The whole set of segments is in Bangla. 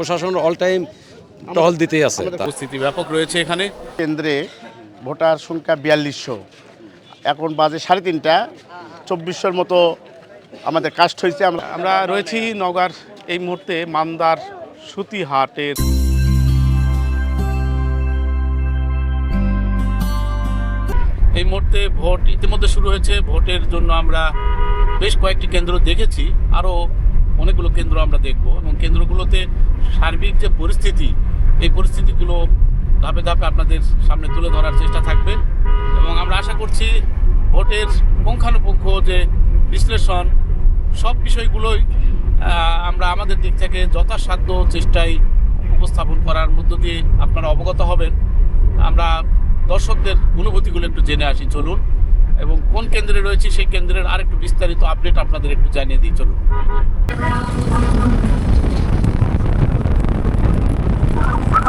প্রশাসন অল টাইম টহল দিতেই আছে। উপস্থিতি ব্যাপক রয়েছে এখানে। কেন্দ্রে ভোটার সংখ্যা বিয়াল্লিশশো। এখন বাজে সাড়ে তিনটা। চব্বিশশোর মতো আমাদের কাস্ট হয়েছে। আমরা আমরা রয়েছি নগার এই মুহূর্তে মান্দার সুতিহাটের। এই মুহূর্তে ভোট ইতিমধ্যে শুরু হয়েছে। ভোটের জন্য আমরা বেশ কয়েকটি কেন্দ্র দেখেছি। আরও অনেকগুলো কেন্দ্র আমরা দেখব এবং কেন্দ্রগুলোতে সার্বিক যে পরিস্থিতি, এই পরিস্থিতিগুলো ধাপে ধাপে আপনাদের সামনে তুলে ধরার চেষ্টা থাকবে এবং আমরা আশা করছি ভোটের পুঙ্খানুপুঙ্খ যে বিশ্লেষণ, সব বিষয়গুলোই আমরা আমাদের দিক থেকে যথাসাধ্য চেষ্টায় উপস্থাপন করার মধ্য দিয়ে আপনারা অবগত হবেন। আমরা দর্শকদের অনুভূতিগুলো একটু জেনে আসি, চলুন। এবং কোন কেন্দ্রে রয়েছে সেই কেন্দ্রের আরেকটু বিস্তারিত আপডেট আপনাদের একটু জানিয়ে দিই, চলুন।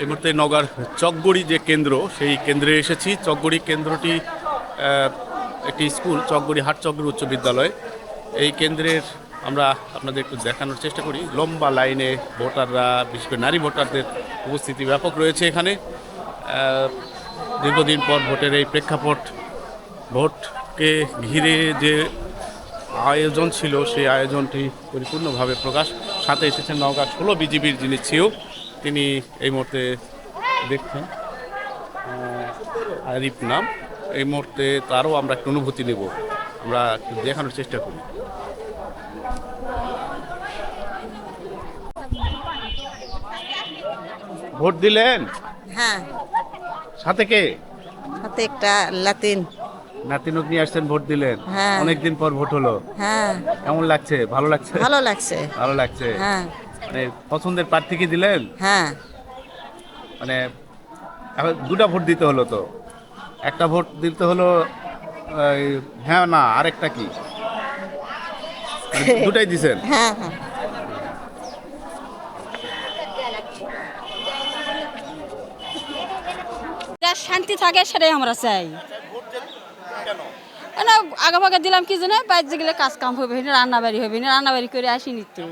এই মুহূর্তে নগার চকগড়ি যে কেন্দ্র, সেই কেন্দ্রে এসেছি। চকগড়ি কেন্দ্রটি একটি স্কুল, চকগড়ি হাট চকগড়ি উচ্চ বিদ্যালয়। এই কেন্দ্রের আমরা আপনাদের একটু দেখানোর চেষ্টা করি। লম্বা লাইনে ভোটাররা, বিশেষ করে নারী ভোটারদের উপস্থিতি ব্যাপক রয়েছে এখানে। দীর্ঘদিন পর ভোটের এই প্রেক্ষাপট, ভোটকে ঘিরে যে আয়োজন ছিল, সেই আয়োজনটি পরিপূর্ণভাবে প্রকাশ। সাথে এসেছেন নওগাঁ ষোলো বিজিবির যিনি ছিও তিনি এই মুহূর্তে দেখছেন আরিফ নাম। এই মুহূর্তে তারও আমরা একটু অনুভূতি নেব। আমরা দেখানোর চেষ্টা করি। ভোট দিলেন? হ্যাঁ। সাথে কে? সাথে একটা লাতিন। নাতিনক নিয়ে আসছেন ভোট দিলেন। হ্যাঁ। অনেকদিন পর ভোট হলো। হ্যাঁ। কেমন লাগছে? ভালো লাগছে? ভালো লাগছে। ভালো লাগছে। হ্যাঁ। মানে পছন্দের প্রার্থী কি দিলেন হ্যাঁ। মানে এখন দুটা ভোট দিতে হলো তো। একটা ভোট দিতে হলো এই, হ্যাঁ না আরেকটা কি? মানে দুটাই দিছেন? হ্যাঁ হ্যাঁ। যা শান্তি থাকে সেটাই আমরা চাই। না আগে ভাগে দিলাম কি জানে বাইরে গেলে কাজ কাম হবে না রান্না বাড়ি হবে না রান্না বাড়ি করে আসিনি তো।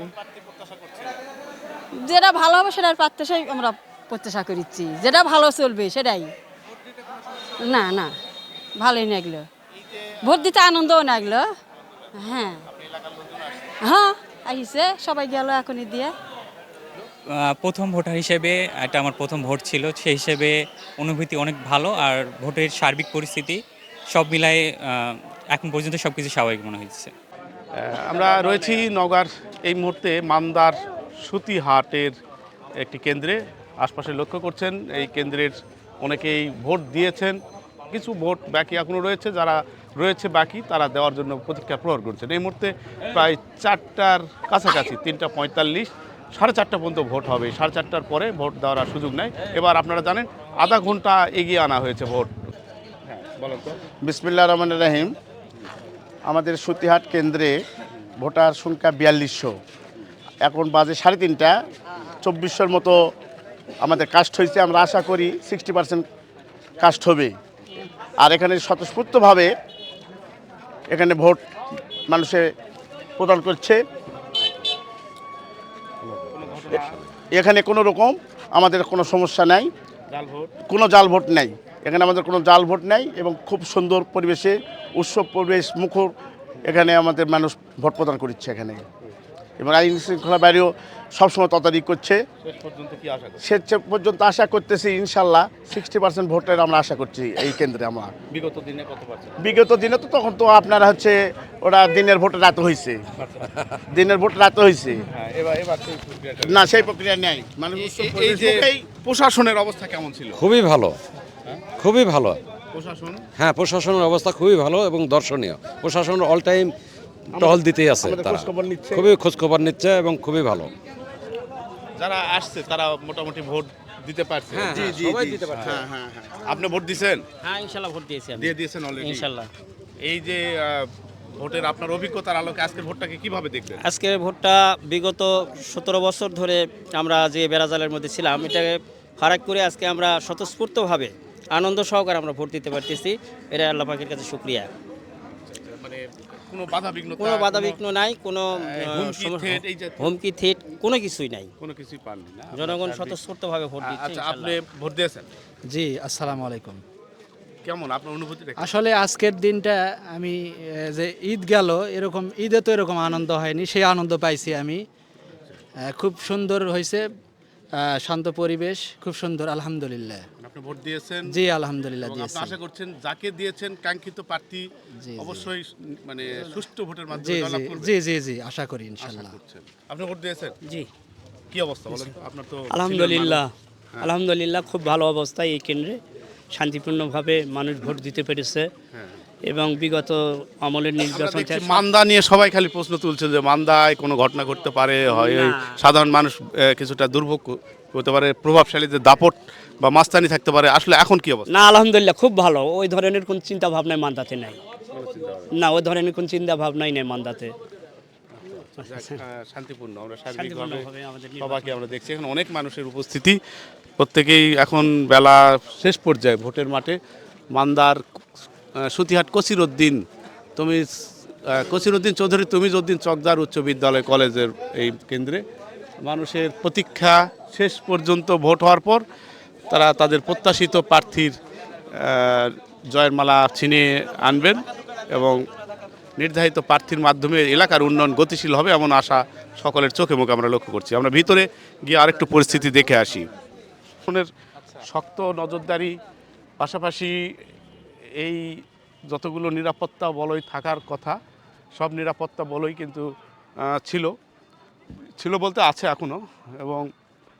যেটা ভালো হবে সেটার প্রত্যাশাই আমরা প্রত্যাশা করিচ্ছি। যেটা ভালো চলবে সেটাই। না না ভালোই না এগুলো। ভোট দিতে আনন্দও না এগুলো। হ্যাঁ। হ্যাঁ আহিছে সবাই গেল এখনই দিয়ে। প্রথম ভোটার হিসেবে এটা আমার প্রথম ভোট ছিল সেই হিসেবে অনুভূতি অনেক ভালো আর ভোটের সার্বিক পরিস্থিতি সব মিলায়ে এখন পর্যন্ত সব কিছু স্বাভাবিক মনে হচ্ছে আমরা রয়েছি নগার এই মুহূর্তে মান্দার সুতিহাটের একটি কেন্দ্রে আশপাশে লক্ষ্য করছেন। এই কেন্দ্রের অনেকেই ভোট দিয়েছেন। কিছু ভোট বাকি এখনও রয়েছে, যারা রয়েছে বাকি, তারা দেওয়ার জন্য প্রতীক্ষা প্রহর করছেন। এই মুহূর্তে প্রায় চারটার কাছাকাছি, তিনটা পঁয়তাল্লিশ, সাড়ে চারটা পর্যন্ত ভোট হবে। সাড়ে চারটার পরে ভোট দেওয়ার সুযোগ নাই। এবার আপনারা জানেন, আধা ঘণ্টা এগিয়ে আনা হয়েছে ভোট। হ্যাঁ বিসমিল্লা রহমান রাহিম। আমাদের সুতিহাট কেন্দ্রে ভোটার সংখ্যা বিয়াল্লিশশো। এখন বাজে সাড়ে তিনটা। চব্বিশশোর মতো আমাদের কাস্ট হয়েছে আমরা আশা করি সিক্সটি পার্সেন্ট কাস্ট হবে। আর এখানে স্বতঃস্ফূর্তভাবে এখানে ভোট মানুষে প্রদান করছে। এখানে কোনো রকম আমাদের কোনো সমস্যা নাই। কোনো জাল ভোট নেই। এখানে আমাদের কোনো জাল ভোট নেই এবং খুব সুন্দর পরিবেশে উৎসব পরিবেশ মুখর এখানে আমাদের মানুষ ভোট প্রদান করছে এখানে। এবং আইন শৃঙ্খলা বাইরেও সবসময় তদারকি করছে। শেষ পর্যন্ত আশা করছেন? সে পর্যন্ত আশা করতেছি ইনশাল্লাহ সিক্সটি পার্সেন্ট ভোটের আমরা আশা করছি এই কেন্দ্রে আমরা। বিগত দিনে কত বিগত দিনে তো তখন তো আপনারা হচ্ছে ওরা দিনের ভোটে রাতে হয়েছে দিনের ভোট রাতে হয়েছে হ্যাঁ এবার এবার না সেই প্রক্রিয়া নেই। মানে এই- এই পরিবেশ যে মুখেই প্রশাসনের অবস্থা কেমন ছিল? খুবই ভালো। খুবই ভালো। প্রশাসন? হ্যাঁ প্রশাসনের অবস্থা খুবই ভালো এবং দর্শনীয়। প্রশাসন অল টাইম টহল দিতেই আছে তারা। খুবই খোঁজখবর নিচ্ছে এবং খুবই ভালো। যারা আসছে তারা মোটামুটি ভোট দিতে পারছে। হ্যাঁ, হ্যাঁ, সবাই দিতে পারছে। হ্যাঁ হ্যাঁ হ্যাঁ। আপনি ভোট দিছেন হ্যাঁ ইনশাল্লাহ ভোট দিয়েছি আমি। দিয়ে দিয়েছেন অলরেডি ইনশাল্লাহ। এই যে ভোটের আপনার অভিজ্ঞতার আলোকে আজকে ভোটটাকে কীভাবে দেখবেন আজকের ভোটটা বিগত সতেরো বছর ধরে আমরা যে বেড়াজালের মধ্যে ছিলাম এটাকে ফারাক করে আজকে আমরা স্বতঃস্ফূর্তভাবে আনন্দ সহকারে আমরা ভোট দিতে পারতেছি। এটা আল্লাহ পাকের কাছে শুক্রিয়া। কোনো বাধা বিঘ্ন কোনো বাধা বিঘ্ন নাই কোনো হুমকি, থ্রেট থ্রেট কোনো কিছুই নাই। কোনো কিছুই পাননি না। জনগণ স্বতঃস্ফূর্তভাবে ভোট দিচ্ছে আচ্ছা আপনি ভোট দিয়েছেন? জি আসসালামু আলাইকুম। কেমন আপনার অনুভূতিটা কি? আসলে আজকের দিনটা আমি যে ঈদ গেল এরকম ঈদে তো এরকম আনন্দ হয়নি সেই আনন্দ পাইছি আমি। খুব সুন্দর হয়েছে শান্ত পরিবেশ খুব সুন্দর আলহামদুলিল্লাহ। আপনি ভোট দিয়েছেন। জি আলহামদুলিল্লাহ দিয়েছি। আশা করছেন যাকে দিয়েছেন কাঙ্ক্ষিত প্রার্থী অবশ্যই মানে সুষ্ঠু ভোটের মাধ্যমে জয়লাভ জি। করবে। জি জি জি। আশা করি করছেন। আপনি ভোট দিয়েছেন? জি। কি অবস্থা বলেন আপনার তো আলহামদুলিল্লাহ। আলহামদুলিল্লাহ খুব ভালো অবস্থায় এই কেন্দ্রে। শান্তিপূর্ণভাবে মানুষ ভোট দিতে পেরেছে। এবং বিগত আমলের নির্বাচন মান্দা নিয়ে সবাই খালি প্রশ্ন তুলছে যে মান্দায় কোনো ঘটনা ঘটতে পারে হয় সাধারণ মানুষ কিছুটা দুর্ভোগ হতে পারে প্রভাবশালী যে দাপট বা মাস্তানি থাকতে পারে আসলে এখন কি অবস্থা? না আলহামদুলিল্লাহ খুব ভালো। ওই ধরনের কোন চিন্তা ভাবনায় মান্দাতে নাই। না ওই ধরনের কোন চিন্তা ভাবনাই নেই মান্দাতে। শান্তিপূর্ণ আমরা আমাদের সবাইকে আমরা দেখছি। এখন অনেক মানুষের উপস্থিতি। প্রত্যেকেই এখন বেলা শেষ পর্যায়ে ভোটের মাঠে। মান্দার সুতিহাট কসিরুদ্দিন তুমি কসিরুদ্দিন চৌধুরী তুমিজউদ্দিন চকদার উচ্চ বিদ্যালয় কলেজের এই কেন্দ্রে মানুষের প্রতীক্ষা শেষ পর্যন্ত ভোট হওয়ার পর তারা তাদের প্রত্যাশিত প্রার্থীর জয়ের মালা ছিনিয়ে আনবেন এবং নির্ধারিত প্রার্থীর মাধ্যমে এলাকার উন্নয়ন গতিশীল হবে এমন আশা সকলের চোখে মুখে আমরা লক্ষ্য করছি। আমরা ভিতরে গিয়ে আরেকটু পরিস্থিতি দেখে আসি। ফোনের শক্ত নজরদারি পাশাপাশি এই যতগুলো নিরাপত্তা বলয় থাকার কথা, সব নিরাপত্তা বলয় কিন্তু ছিল। ছিল বলতে আছে এখনও এবং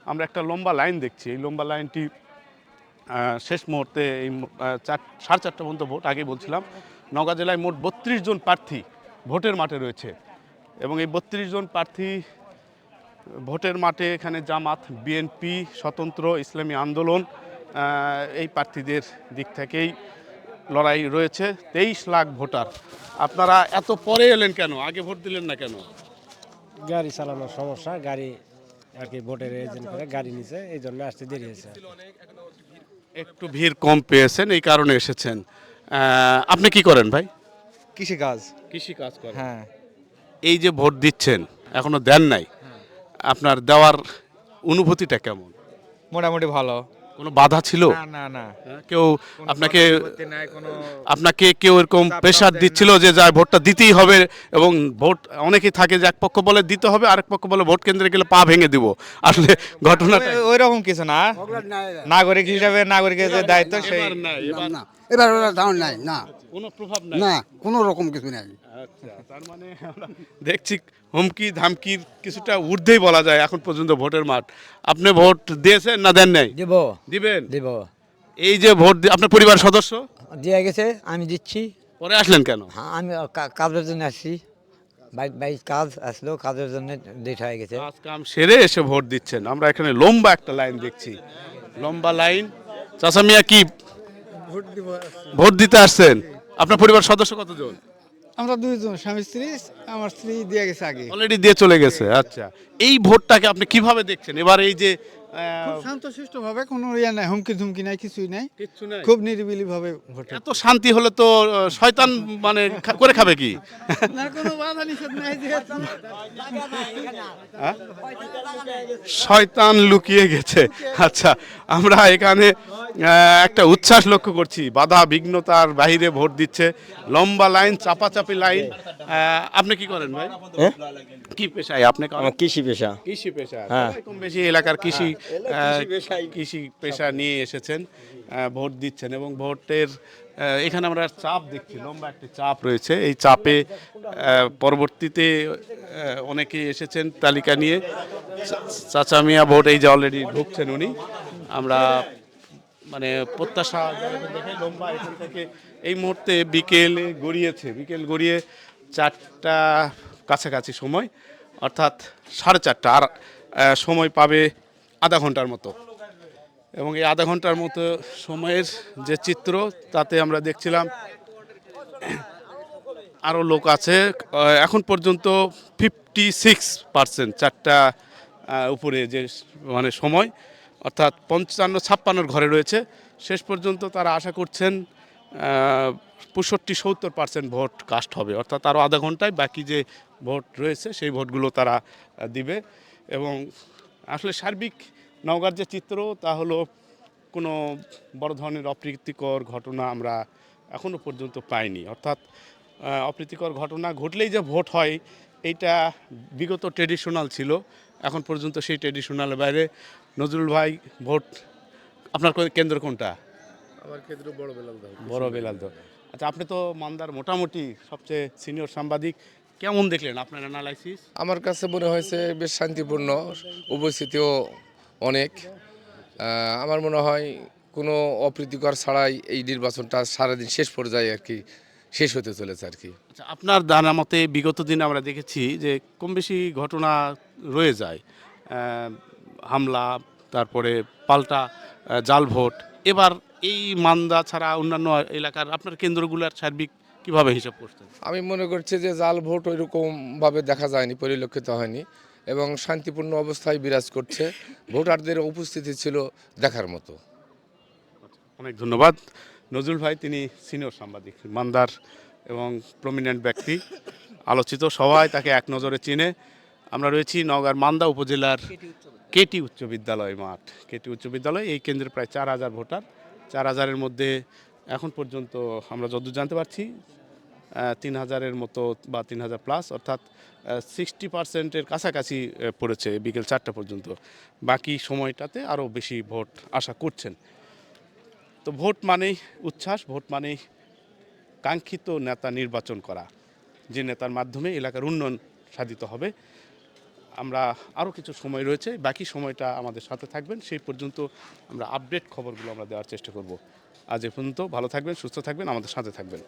আমরা একটা লম্বা লাইন দেখছি। এই লম্বা লাইনটি শেষ মুহূর্তে এই চার, সাড়ে চারটা পর্যন্ত ভোট, আগেই বলছিলাম, নওগাঁ জেলায় মোট বত্রিশ জন প্রার্থী ভোটের মাঠে রয়েছে। এবং এই বত্রিশ জন প্রার্থী ভোটের মাঠে এখানে জামাত, বিএনপি, স্বতন্ত্র ইসলামী আন্দোলন এই প্রার্থীদের দিক থেকেই লড়াই রয়েছে। তেইশ লাখ ভোটার। আপনারা এত পরে এলেন কেন? আগে ভোট দিলেন না কেন? গাড়ি চালানোর সমস্যা গাড়ি আর কি ভোটের এজেন্ট করে গাড়ি নিছে এই জন্য আসতে দেরি হয়েছে। একটু ভিড় কম পেয়েছেন এই কারণে এসেছেন। আপনি কি করেন ভাই? কৃষি কাজ। কৃষি কাজ করেন? হ্যাঁ। এই যে ভোট দিচ্ছেন এখনও দেন নাই? আপনার দেওয়ার অনুভূতিটা কেমন? মোটামুটি ভালো। কোনো বাধা ছিল? না না হ্যাঁ, কেউ আপনাকে আপনাকে কেউ এরকম প্রেশার দিচ্ছিল যে যায় ভোটটা দিতেই হবে এবং ভোট অনেকেই থাকে যে এক পক্ষ বলে দিতে হবে আরেক পক্ষ বলে ভোট কেন্দ্রে গেলে পা ভেঙে দিব। আসলে ঘটনাটা ওই রকম কিছু না। নাগরিক হিসাবে নাগরিকের যে দায়িত্ব সেই এবার না, এবার না ওরা নাই না। কোনো প্রভাব নাই। না কোনো রকম কিছু নাই। আচ্ছা তার মানে দেখছি হুমকি ধামকির কিছুটা ঊর্ধ্বেই বলা যায় এখন পর্যন্ত ভোটের মাঠ। আপনি ভোট দিয়েছেন না দেন নাই? দিব। দিবেন? দিব। এই যে ভোট দি- আপনার পরিবার সদস্য? দিয়ে গেছে আমি দিচ্ছি। পরে আসলেন কেন? হ্যাঁ আমি কা- কাজের জন্য আসছি। বাইক বাইক কাজ আসলো কাজের জন্য লেট হয়ে গেছে। কাজ কাম সেরে এসে ভোট দিচ্ছেন। আমরা এখানে লম্বা একটা লাইন দেখছি। লম্বা লাইন। চাচা মিয়া কি? ভোট দিতে আসছেন। আপনার পরিবার সদস্য কতজন? আমরা দুইজন, স্বামী, স্ত্রী, আমার স্ত্রী দিয়ে গেছে আগে। অলরেডি দিয়ে চলে গেছে আচ্ছা। এই ভোটটাকে আপনি কীভাবে দেখছেন? এবার এই যে কোনো ইয়ে নাই হুমকি ধুমকি নাই কিছুই নাই। খুব নিরিবিলি ভাবে ভোট এত শান্তি হলে তো শয়তান মানে করে খাবে কি? না কোনো বাধা নিষেধ নাই হ্যাঁ? শয়তান লুকিয়ে গেছে। আচ্ছা আমরা এখানে একটা উচ্ছ্বাস লক্ষ্য করছি। বাধা বিঘ্নতার বাইরে ভোট দিচ্ছে। লম্বা লাইন চাপাচাপি লাইন। আপনি কি করেন ভাই? কি পেশায় আপনি কৃষি পেশা। কৃষি পেশা। সবাই কম বেশি এলাকার কৃষি কৃষি পেশা নিয়ে এসেছেন ভোট দিচ্ছেন এবং ভোটের এখানে আমরা চাপ দেখছি লম্বা একটি চাপ রয়েছে। এই চাপে পরবর্তীতে আহ, অনেকেই এসেছেন তালিকা নিয়ে। চা- চাচা মিয়া ভোট এই যে অলরেডি ঢুকছেন উনি। আমরা মানে প্রত্যাশা দেখে লম্বা এখান থেকে এই মুহূর্তে বিকেলে গড়িয়েছে। বিকেল গড়িয়ে চারটা কাছাকাছি সময় অর্থাৎ সাড়ে চারটা। আর সময় পাবে আধা ঘণ্টার মতো। এবং এই আধা ঘণ্টার মতো সময়ের যে চিত্র, তাতে আমরা দেখছিলাম আরও লোক আছে। এখন পর্যন্ত ফিফটি সিক্স পার্সেন্ট চারটা উপরে যে মানে সময়, অর্থাৎ পঞ্চান্ন, ছাপ্পান্নর ঘরে রয়েছে। শেষ পর্যন্ত তারা আশা করছেন পঁয়ষট্টি, সত্তর পার্সেন্ট ভোট কাস্ট হবে। অর্থাৎ আরও আধা ঘন্টায় বাকি যে ভোট রয়েছে, সেই ভোটগুলো তারা দিবে। এবং সার্বিক নওগাঁর যে চিত্র তা হলো কোনো বড় ধরনের অপ্রীতিকর ঘটনা আমরা এখনও পর্যন্ত পাইনি। অর্থাৎ অপ্রীতিকর ঘটনা ঘটলেই যে ভোট হয় এইটা বিগত ট্রেডিশনাল ছিল। এখন পর্যন্ত সেই ট্রেডিশনাল বাইরে নজরুল ভাই ভোট আপনার কেন্দ্র কোনটা? আমার কেন্দ্র বড় বেলাল বড় বেলাল আচ্ছা আপনি তো মান্দার মোটামুটি সবচেয়ে সিনিয়র সাংবাদিক। কেমন দেখলেন আপনার অ্যানালাইসিস আমার কাছে মনে হয়েছে বেশ শান্তিপূর্ণ উপস্থিতিও অনেক। আমার মনে হয় কোনো অপ্রীতিকর ছাড়াই এই নির্বাচনটা সারাদিন শেষ পর্যায়ে আর কি শেষ হতে চলেছে আর কি। আচ্ছা আপনার জানা মতে বিগত দিনে আমরা দেখেছি যে কম বেশি ঘটনা রয়ে যায় হামলা তারপরে পাল্টা জাল ভোট। এবার এই মান্দা ছাড়া অন্যান্য এলাকার আপনার কেন্দ্রগুলোর সার্বিক কীভাবে হিসাব করছেন? আমি মনে করছি যে জাল ভোট ওইরকমভাবে দেখা যায়নি পরিলক্ষিত হয়নি এবং শান্তিপূর্ণ অবস্থায় বিরাজ করছে। ভোটারদের উপস্থিতি ছিল দেখার মতো। অনেক ধন্যবাদ। নজরুল ভাই তিনি সিনিয়র সাংবাদিক মান্দার এবং প্রমিনেন্ট ব্যক্তি আলোচিত সবাই তাকে এক নজরে চিনে। আমরা রয়েছি নওগাঁর মান্দা উপজেলার কেটি উচ্চ বিদ্যালয় মাঠ। কেটি উচ্চ বিদ্যালয় এই কেন্দ্রে প্রায় চার হাজার ভোটার। চার হাজারের মধ্যে এখন পর্যন্ত আমরা যতদূর জানতে পারছি তিন হাজারের মতো বা তিন হাজার প্লাস অর্থাৎ সিক্সটি পার্সেন্টের কাছাকাছি পড়েছে বিকেল চারটা পর্যন্ত। বাকি সময়টাতে আরও বেশি ভোট আশা করছেন। তো ভোট মানেই উচ্ছ্বাস, ভোট মানেই কাঙ্ক্ষিত নেতা নির্বাচন করা। যে নেতার মাধ্যমে এলাকার উন্নয়ন সাধিত হবে। আমরা আরও কিছু সময় রয়েছে, বাকি সময়টা আমাদের সাথে থাকবেন। সেই পর্যন্ত আমরা আপডেট খবরগুলো আমরা দেওয়ার চেষ্টা করব। আজ এ পর্যন্ত ভালো থাকবেন সুস্থ থাকবেন আমাদের সাথে থাকবেন।